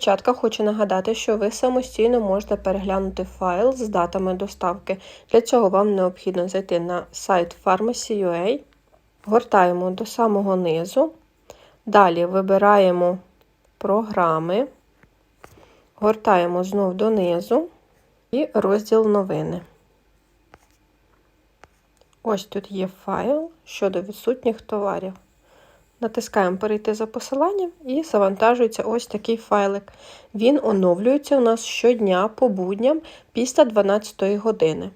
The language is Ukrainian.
Дівчатка, хочу нагадати, що ви самостійно можете переглянути файл з датами доставки. Для цього вам необхідно зайти на сайт Pharmacy.ua, гортаємо до самого низу, далі вибираємо програми, гортаємо знов донизу і розділ новини. Ось тут є файл щодо відсутніх товарів. Натискаємо Перейти за посиланням і завантажується ось такий файлик. Він оновлюється у нас щодня по будням після 12 години.